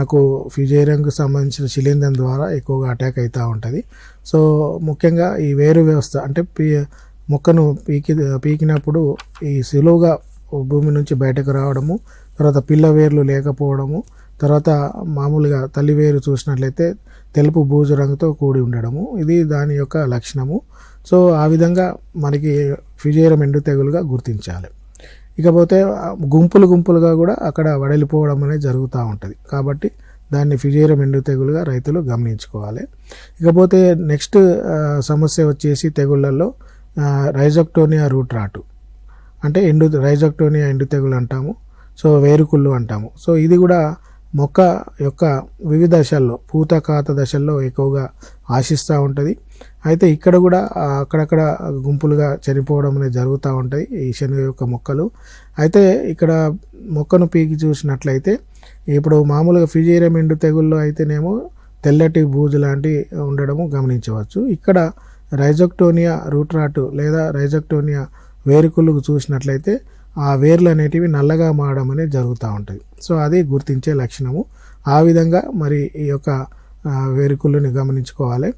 మనకు ఫిజేరియంకు సంబంధించిన శిలీంధ్రం ద్వారా ఎక్కువగా అటాక్ అవుతూ ఉంటుంది. సో ముఖ్యంగా ఈ వేరు వ్యవస్థ అంటే పీ మొక్కను పీకి పీకినప్పుడు ఈ సులువుగా భూమి నుంచి బయటకు రావడము తర్వాత పిల్ల వేర్లు లేకపోవడము తర్వాత మామూలుగా తల్లి వేరు చూసినట్లయితే తెలుపు బూజు రంగుతో కూడి ఉండడము ఇది దాని యొక్క లక్షణము. సో ఆ విధంగా మనకి ఫిజేరం ఎండు తెగులుగా గుర్తించాలి. ఇకపోతే గుంపులు గుంపులుగా కూడా అక్కడ వడలిపోవడం అనేది జరుగుతూ ఉంటుంది. కాబట్టి దాన్ని ఫిజేరం ఎండు తెగులుగా రైతులు గమనించుకోవాలి. ఇకపోతే నెక్స్ట్ సమస్య వచ్చేసి తెగుళ్ళల్లో రైజక్టోనియా రూట్ రాటు. అంటే ఎండు రైజక్టోనియా ఎండు తెగులు అంటాము. సో వేరుకుళ్ళు అంటాము. సో ఇది కూడా మొక్క యొక్క వివిధ దశల్లో పూత కాత దశల్లో ఎక్కువగా ఆశిస్తూ ఉంటుంది. అయితే ఇక్కడ కూడా అక్కడక్కడ గుంపులుగా చనిపోవడం అనేది జరుగుతూ ఉంటాయి ఈ శనగ యొక్క మొక్కలు. అయితే ఇక్కడ మొక్కను పీకి చూసినట్లయితే ఇప్పుడు మామూలుగా ఫిజీరియం ఎండు తెగుల్లో అయితేనేమో తెల్లటి బూజు లాంటి ఉండడము గమనించవచ్చు. ఇక్కడ రైజోక్టోనియా రూట్ రాటు లేదా రైజోక్టోనియా వేరుకులు చూసినట్లయితే ఆ వేర్లు అనేటివి నల్లగా మారడం అనేది జరుగుతూ ఉంటుంది. సో అది గుర్తించే లక్షణము. ఆ విధంగా మరి ఈ యొక్క ఆ, వేరుకుళ్ళని గమనించుకోవాలి.